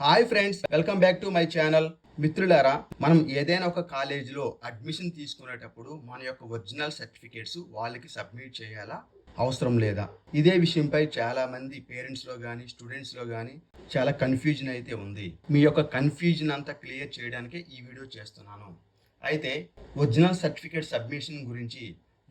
Hi friends welcome back to my channel మిత్రులారా మనం ఏదైనా ఒక కాలేజీలో అడ్మిషన్ తీసుకునేటప్పుడు మన యొక్క ఒరిజినల్ సర్టిఫికేట్స్ వాళ్ళకి సబ్మిట్ చేయాలా? అవసరం లేదా? ఇదే విషయంపై చాలా మంది పేరెంట్స్లో కానీ స్టూడెంట్స్లో కానీ చాలా కన్ఫ్యూజన్ అయితే ఉంది. మీ యొక్క కన్ఫ్యూజన్ అంతా క్లియర్ చేయడానికే ఈ వీడియో చేస్తున్నాను. అయితే ఒరిజినల్ సర్టిఫికేట్ సబ్మిషన్ గురించి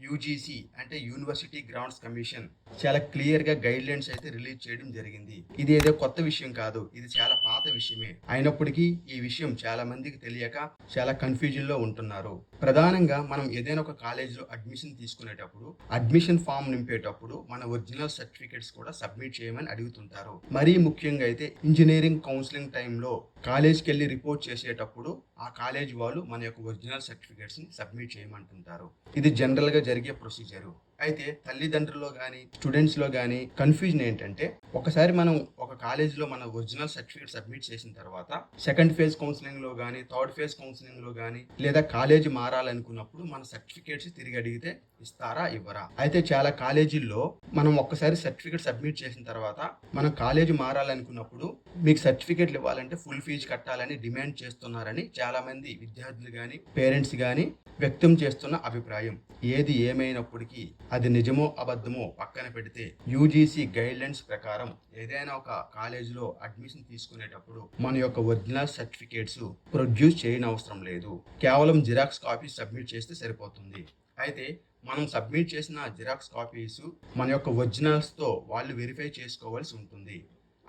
యూజీసీ అంటే యూనివర్సిటీ గ్రౌండ్స్ కమిషన్ చాలా క్లియర్గా గైడ్ లైన్స్ అయితే రిలీజ్ చేయడం జరిగింది. ఇది ఏదో కొత్త విషయం కాదు. ఇది చాలా పాత విషయమే. అయినప్పటికీ ఈ విషయం చాలా మందికి తెలియక చాలా కన్ఫ్యూజన్లో ఉంటున్నారు. ప్రధానంగా మనం ఏదైనా ఒక కాలేజీలో అడ్మిషన్ తీసుకునేటప్పుడు అడ్మిషన్ ఫామ్ నింపేటప్పుడు మన ఒరిజినల్ సర్టిఫికేట్స్ కూడా సబ్మిట్ చేయమని అడుగుతుంటారు. మరీ ముఖ్యంగా అయితే ఇంజనీరింగ్ కౌన్సిలింగ్ టైంలో కాలేజ్కి వెళ్ళి రిపోర్ట్ చేసేటప్పుడు ఆ కాలేజ్ వాళ్ళు మన యొక్క ఒరిజినల్ సర్టిఫికేట్స్ని సబ్మిట్ చేయమంటుంటారు. ఇది జనరల్గా జరిగే ప్రొసీజర్. అయితే తల్లిదండ్రుల్లో కానీ స్టూడెంట్స్లో కానీ కన్ఫ్యూజన్ ఏంటంటే ఒకసారి మనం ఒక కాలేజీలో మన ఒరిజినల్ సర్టిఫికేట్ సబ్మిట్ చేసిన తర్వాత సెకండ్ ఫేజ్ కౌన్సిలింగ్లో కానీ థర్డ్ ఫేజ్ కౌన్సిలింగ్లో కానీ లేదా కాలేజీ మారాలనుకున్నప్పుడు మన సర్టిఫికేట్స్ తిరిగి అడిగితే ఇస్తారా ఇవ్వరా? అయితే చాలా కాలేజీల్లో మనం ఒక్కసారి సర్టిఫికేట్ సబ్మిట్ చేసిన తర్వాత మనం కాలేజీ మారాలనుకున్నప్పుడు మీకు సర్టిఫికేట్లు ఇవ్వాలంటే ఫుల్ ఫీజు కట్టాలని డిమాండ్ చేస్తున్నారని చాలామంది విద్యార్థులు కానీ పేరెంట్స్ కానీ వ్యక్తం చేస్తున్న అభిప్రాయం. ఏది ఏమైనప్పటికీ అది నిజమో అబద్ధమో పక్కన పెడితే యూజీసీ గైడ్ లైన్స్ ప్రకారం ఏదైనా ఒక కాలేజీలో అడ్మిషన్ తీసుకునేటప్పుడు మన యొక్క ఒరిజినల్ సర్టిఫికేట్స్ ప్రొడ్యూస్ చేయనవసరం లేదు. కేవలం జిరాక్స్ కాపీ సబ్మిట్ చేస్తే సరిపోతుంది. అయితే మనం సబ్మిట్ చేసిన జిరాక్స్ కాపీస్ మన యొక్క ఒరిజినల్స్తో వాళ్ళు వెరిఫై చేసుకోవాల్సి ఉంటుంది.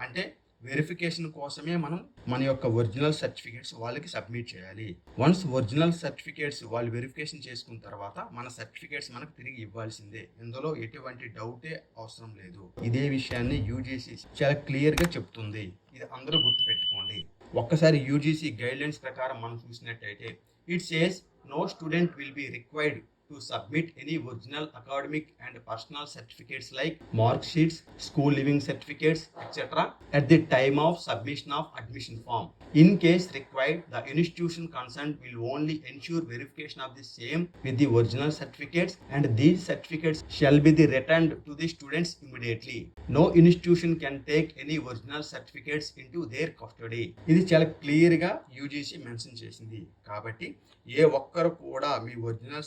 అంటే వెరిఫికేషన్ కోసమే మనం మన యొక్క ఒరిజినల్ సర్టిఫికేట్స్ వాళ్ళకి సబ్మిట్ చేయాలి. వన్స్ ఒరిజినల్ సర్టిఫికేట్స్ వాళ్ళు వెరిఫికేషన్ చేసుకున్న తర్వాత మన సర్టిఫికేట్స్ మనకు తిరిగి ఇవ్వాల్సిందే. ఇందులో ఎటువంటి డౌటే అవసరం లేదు. ఇదే విషయాన్ని యూజీసీ చాలా క్లియర్గా చెప్తుంది. ఇది అందరూ గుర్తుపెట్టుకోండి. ఒక్కసారి యూజీసీ గైడ్ లైన్స్ ప్రకారం మనం చూసినట్టయితే it says no student will be required to submit any original academic and personal certificates like mark sheets, school living certificates, etc. at the time of submission of admission form. In case required, the institution concerned will only ensure verification of the same with the original certificates and these certificates shall be the returned to the students immediately. No institution can take any original certificates into their custody. ఇది చాలా క్లియర్గా UGC mention చేసింది కాబట్టి ఏ ఒక్కరు కూడా మీ original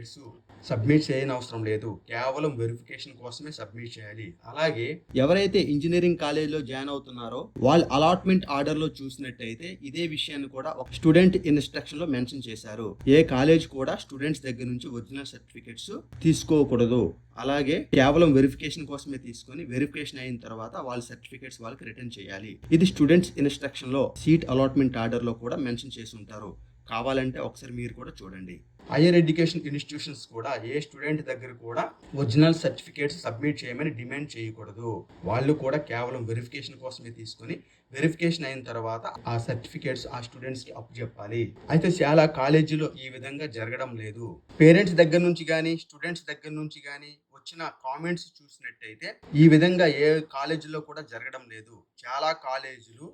certificates submit చేయని అవసరం లేదు. కేవలం వెరిఫికేషన్ కోసమే సబ్మిట్ చేయాలి. అలాగే ఎవరైతే ఇంజనీరింగ్ కాలేజీలో జాయిన్ అవుతున్నారో వాళ్ళ అలాట్మెంట్ ఆర్డర్లో చూసినట్టయితే ఇదే విషయాన్ని కూడా ఒక స్టూడెంట్ ఇన్స్ట్రక్షన్లో మెన్షన్ చేశారు. ఏ కాలేజ్ కూడా స్టూడెంట్స్ దగ్గర నుంచి ఒరిజినల్ సర్టిఫికేట్స్ తీసుకోకూడదు. అలాగే కేవలం వెరిఫికేషన్ కోసమే తీసుకొని వెరిఫికేషన్ అయిన తర్వాత వాళ్ళ సర్టిఫికేట్స్ వాళ్ళకి రిటర్న్ చేయాలి. ఇది స్టూడెంట్స్ ఇన్స్ట్రక్షన్లో సీట్ అలాట్మెంట్ ఆర్డర్లో కూడా మెన్షన్ చేసి ఉంటారు. కావాలంటే ఒకసారి మీరు కూడా చూడండి. హైయర్ ఎడ్యుకేషన్ ఇన్స్టిట్యూషన్స్ కూడా ఏ స్టూడెంట్ దగ్గర కూడా ఒరిజినల్ సర్టిఫికేట్స్ సబ్మిట్ చేయమని డిమాండ్ చేయకూడదు. వాళ్ళు కూడా కేవలం వెరిఫికేషన్ కోసమే తీసుకొని వెరిఫికేషన్ అయిన తర్వాత ఆ సర్టిఫికేట్స్ ఆ స్టూడెంట్స్కి అప్పు చెప్పాలి. అయితే చాలా కాలేజీలో ఈ విధంగా జరగడం లేదు. పేరెంట్స్ దగ్గర నుంచి కానీ స్టూడెంట్స్ దగ్గర నుంచి కానీ వచ్చిన కామెంట్స్ చూసినట్టయితే ఈ విధంగా ఏ కాలేజీలో కూడా జరగడం లేదు. చాలా కాలేజీలు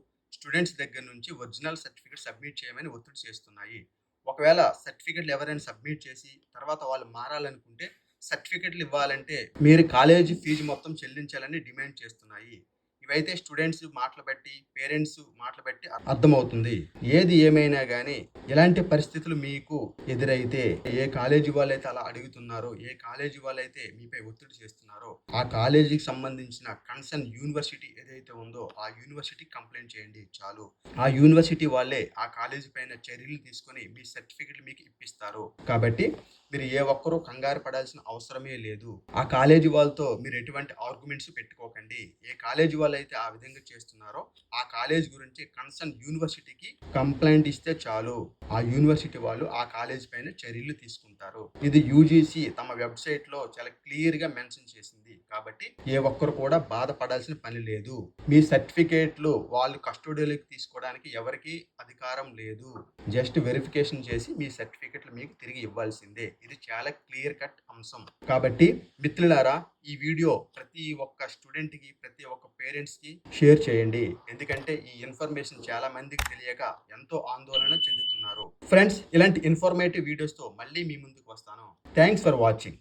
స్టూడెంట్స్ దగ్గర నుంచి ఒరిజినల్ సర్టిఫికేట్ సబ్మిట్ చేయమని ఒత్తిడి చేస్తున్నాయి. ఒకవేళ సర్టిఫికెట్లు ఎవరైనా సబ్మిట్ చేసి తర్వాత వాళ్ళు మారాలనుకుంటే సర్టిఫికెట్లు ఇవ్వాలంటే మీరు కాలేజీ ఫీజు మొత్తం చెల్లించాలని డిమాండ్ చేస్తున్నాయి. ఇవైతే స్టూడెంట్స్ మాటలు బట్టి పేరెంట్స్ మాటలు బట్టి అర్థమవుతుంది. ఏది ఏమైనా కానీ ఎలాంటి పరిస్థితులు మీకు ఎదురైతే ఏ కాలేజీ వాళ్ళైతే అలా అడుగుతున్నారో ఏ కాలేజీ వాళ్ళైతే మీపై ఒత్తిడి చేస్తున్నారో ఆ కాలేజీకి సంబంధించిన కన్సర్న్ యూనివర్సిటీ ఏదైతే ఉందో ఆ యూనివర్సిటీ కంప్లైంట్ చేయండి చాలు. ఆ యూనివర్సిటీ వాళ్ళే ఆ కాలేజీ పైన చర్యలు తీసుకొని మీ సర్టిఫికెట్లు మీకు ఇప్పిస్తారు. కాబట్టి మీరు ఏ ఒక్కరూ కంగారు పడాల్సిన అవసరమే లేదు. ఆ కాలేజీ వాళ్ళతో మీరు ఎటువంటి ఆర్గ్యుమెంట్స్ పెట్టుకోకండి. ఏ కాలేజీ వాళ్ళు అయితే ఆ విధంగా చేస్తున్నారో ఆ కాలేజ్ గురించి కన్సర్న్ యూనివర్సిటీకి కంప్లైంట్ ఇస్తే చాలు. ఆ యూనివర్సిటీ వాళ్ళు ఆ కాలేజ్ పైన చర్యలు తీసుకుంటారు. ఇది యూజీసీ తమ వెబ్సైట్లో చాలా క్లియర్గా మెన్షన్ చేసింది. కాబట్టి ఏ ఒక్కరు కూడా బాధపడాల్సిన పని లేదు. మీ సర్టిఫికేట్లు వాళ్ళు కస్టోడియోలోకి తీసుకోవడానికి ఎవరికి అధికారం లేదు. జస్ట్ వెరిఫికేషన్ చేసి మీ సర్టిఫికెట్లు మీకు తిరిగి ఇవ్వాల్సిందే. ఇది చాలా క్లియర్ కట్ అంశం. కాబట్టి మిత్రులారా ఈ వీడియో ప్రతి ఒక్క స్టూడెంట్కి ప్రతి ఒక్క పేరెంట్స్కి షేర్ చేయండి. ఎందుకంటే ఈ ఇన్ఫర్మేషన్ చాలా మందికి తెలియక ఎంతో ఆందోళన చెందుతున్నారు. ఫ్రెండ్స్ ఇలాంటి ఇన్ఫర్మేటివ్ వీడియోస్తో మళ్ళీ మీ ముందుకు వస్తాను. Thanks for watching.